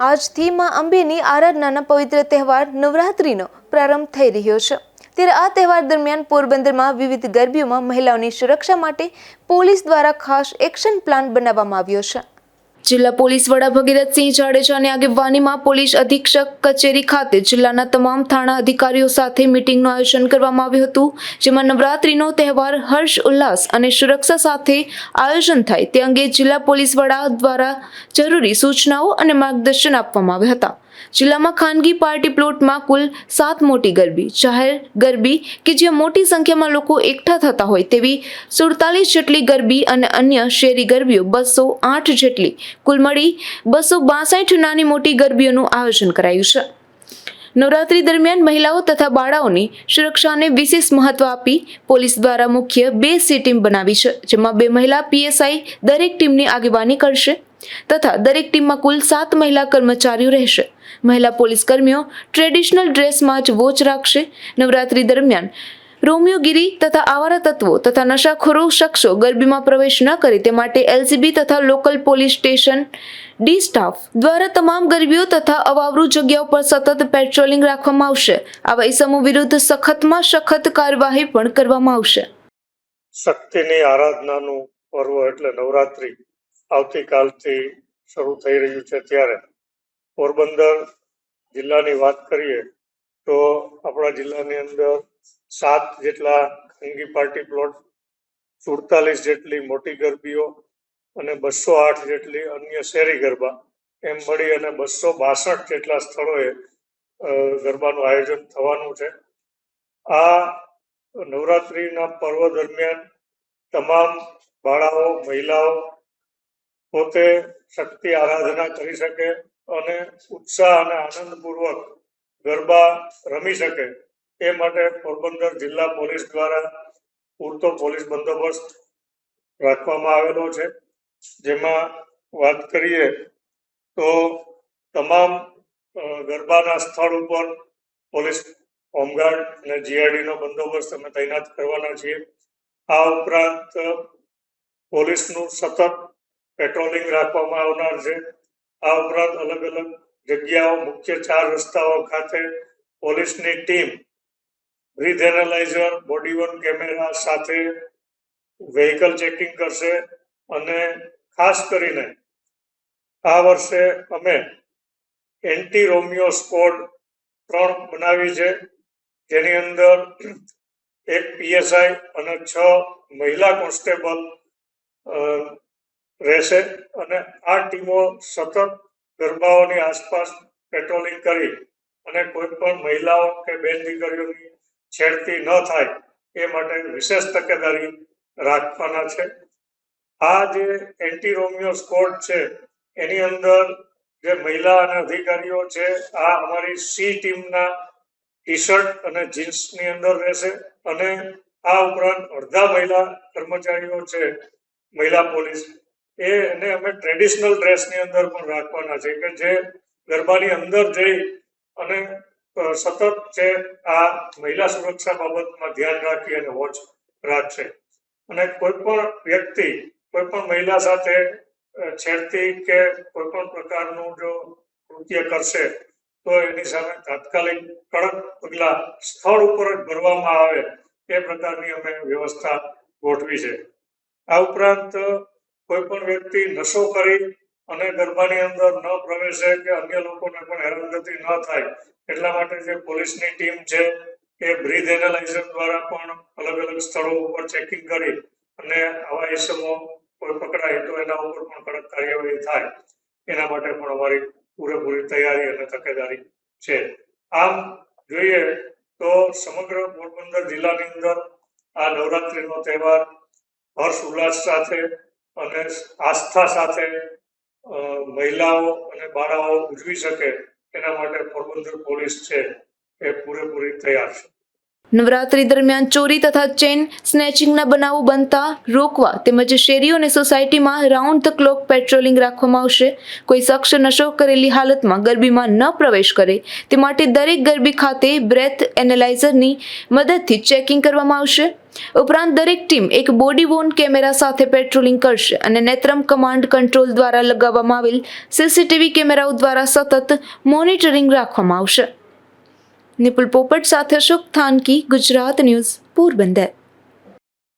આજથી માં અંબેની આરાધનાના પવિત્ર તહેવાર નવરાત્રિનો પ્રારંભ થઈ રહ્યો છે. ત્યારે આ તહેવાર દરમિયાન પોરબંદરમાં વિવિધ ગરબીઓમાં મહિલાઓની સુરક્ષા માટે પોલીસ દ્વારા ખાસ એક્શન પ્લાન બનાવવામાં આવ્યો છે. જિલ્લા પોલીસ વડા ભગીરથસિંહ જાડેજાની આગેવાનીમાં પોલીસ અધિક્ષક કચેરી ખાતે જિલ્લાના તમામ થાણા અધિકારીઓ સાથે મિટિંગનું આયોજન કરવામાં આવ્યું હતું, જેમાં નવરાત્રીનો તહેવાર, હર્ષ ઉલ્લાસ અને સુરક્ષા સાથે આયોજન થાય તે અંગે જિલ્લા પોલીસ વડા દ્વારા જરૂરી સૂચનાઓ અને માર્ગદર્શન આપવામાં આવ્યા હતા. જિલ્લામાં ખાનગી પાર્ટી પ્લોટમાં કુલ સાત મોટી ગરબી, જાહેર ગરબી કે જ્યાં મોટી સંખ્યામાં લોકો એકઠા થતા હોય તેવી સુડતાલીસ જેટલી ગરબી અને અન્ય શેરી ગરબીઓ બસો આઠ જેટલી, કુલ મળી બસો બાસઠ નાની મોટી ગરબીઓનું આયોજન કરાયું છે. નવરાત્રી દરમિયાન મહિલાઓ તથા બાળાઓની સુરક્ષાને વિશેષ મહત્વ આપી પોલીસ દ્વારા મુખ્ય બે સી ટીમ બનાવી છે, જેમાં બે મહિલા પીએસઆઈ દરેક ટીમની આગેવાની કરશે. તથા દરેક ટીમમાં કુલ સાત મહિલા કર્મચારીઓ રહેશે. મહિલા પોલીસ કર્મીઓ ટ્રેડિશનલ ડ્રેસમાં જ વોચ રાખશે. નવરાત્રી દરમિયાન રોમિયોગીરી તથા આવારા તત્વો તથા નશાખોરો શખ્સો ગરબીમાં પ્રવેશ ન કરે તે માટે એલસીબી તથા local police station D staff દ્વારા તમામ ગરબીઓ તથા અવાવરૂ જગ્યાઓ પર સતત પેટ્રોલિંગ રાખવામાં આવશે. આવા ઇસમો વિરુદ્ધ સખતમાં સખત કાર્યવાહી પણ કરવામાં આવશે. શક્તિની આરાધનાનું પર્વ એટલે નવરાત્રિ. આવતીકાલથી શરૂ થઈ રહ્યું છે ત્યારે. પોરબંદર જિલ્લાની વાત કરીએ તો આપણા જિલ્લાની અંદર સાત જેટલા ખાનગી પાર્ટી પ્લોટ, સુડતાલીસ જેટલી મોટી ગરબીઓ અને બસો આઠ જેટલી અન્ય શેરી ગરબા એમ મળી અને બસો બાસઠ જેટલા સ્થળોએ ગરબાનું આયોજન થવાનું છે. આ નવરાત્રિના પર્વ દરમિયાન તમામ બાળાઓ, મહિલાઓ પોતે શક્તિ આરાધના કરી શકે અને ઉત્સાહ અને આનંદપૂર્વક ગરબા રમી શકે. એ માટે પોરબંદર જિલ્લા પોલીસ દ્વારા પૂરતો પોલીસ બંદોબસ્ત રાખવામાં આવેલો છે. જેમાં વાત કરીએ તો તમામ ગરબાના સ્થળ ઉપર પોલીસ હોમગાર્ડ અને જીઆરડીનો બંદોબસ્ત અમે તૈનાત કરવાના છીએ. આ ઉપરાંત પોલીસનું સતત પેટ્રોલિંગ રાખવામાં આવનાર છે. આ ઉપરાંત અલગ અલગ જગ્યાઓ, મુખ્ય ચાર રસ્તાઓ ખાતે પોલીસની team, breath analyser, body worn camera સાથે વેહિકલ ચેકિંગ કરશે અને ખાસ કરીને આ વર્ષે અમે એન્ટી રોમિયો સ્કોડ ત્રણ બનાવી છે. જેની અંદર એક પીએસઆઈ અને છ મહિલા કોન્સ્ટેબલ રહેશે અને આ ટીમો સતત ગરબાઓની આસપાસ પેટ્રોલિંગ કરી અને કોઈ પણ મહિલાઓ કે બેન દીકરીઓની છેડતી ન થાય એ માટે વિશેષ તકેદારી રાખવાના છે. આ જે એન્ટી રોમિયો સ્કોડ છે, એની અંદર જે મહિલા અને અધિકારીઓ છે, આ અમારી સી ટીમના ટી શર્ટ અને જીન્સની અંદર રહેશે અને આ ઉપરાંત અડધા મહિલા કર્મચારીઓ છે, મહિલા પોલીસ એ એને અમે ટ્રેડિશનલ ડ્રેસની અંદર પણ રાખવાના છે કે જે ગરબાની અંદર જઈ અને સતત છે આ મહિલા સુરક્ષા બાબતમાં ધ્યાન રાખી અને વોચ રાખશે. અને કોઈ પણ વ્યક્તિ, કોઈ પણ મહિલા સાથે છેડતી કે કોઈ પણ પ્રકારનું જો કૃત્ય કરશે, તો એની સામે તાત્કાલિક કડક પગલા સ્થળ ઉપર જ ભરવામાં આવે, એ પ્રકારની અમે વ્યવસ્થા ગોઠવી છે. આ ઉપરાંત કોઈ પણ વ્યક્તિ નશો કરી અને ગરબાની અંદર ન પ્રવેશે કે અન્ય લોકોને પણ હેરાનગતિ ન થાય, એટલા માટે જે પોલીસની ટીમ છે એ બ્રીથ એનાલાઇઝર દ્વારા પણ અલગ અલગ સ્થળો ઉપર ચેકિંગ કરી અને આવા ઇસમો કોઈ પકડાય તો એના ઉપર પણ કડક કાર્યવાહી થાય. એના માટે પણ અમારી પૂરેપૂરી તૈયારી અને તકેદારી છે. આમ જોઈએ તો સમગ્ર પોરબંદર જિલ્લાની અંદર આ નવરાત્રિનો તહેવાર હર્ષ ઉલ્લાસ સાથે અને આસ્થા સાથે મહિલાઓ અને બાળાઓ ઉજવી શકે એના માટે પોરબંદર પોલીસ છે એ પૂરેપૂરી તૈયાર છે. નવરાત્રી દરમિયાન ચોરી તથા ચેન સ્નેચિંગના બનાવો બનતા રોકવા તેમજ શેરીઓ અને સોસાયટીમાં રાઉન્ડ ધ ક્લોક પેટ્રોલિંગ રાખવામાં આવશે. કોઈ શખ્સ નશો કરેલી હાલતમાં ગરબીમાં ન પ્રવેશ કરે તે માટે દરેક ગરબી ખાતે બ્રેથ એનાલાઇઝરની મદદથી ચેકિંગ કરવામાં આવશે. ઉપરાંત દરેક ટીમ એક બોડી વોર્ન કેમેરા સાથે પેટ્રોલિંગ કરશે અને નેત્રમ કમાન્ડ કંટ્રોલ દ્વારા લગાવવામાં આવેલ સીસીટીવી કેમેરાઓ દ્વારા સતત મોનિટરિંગ રાખવામાં આવશે. નિપુલ પોપટ સાથે અશોક થાનકી, ગુજરાત ન્યૂઝ પોરબંદર.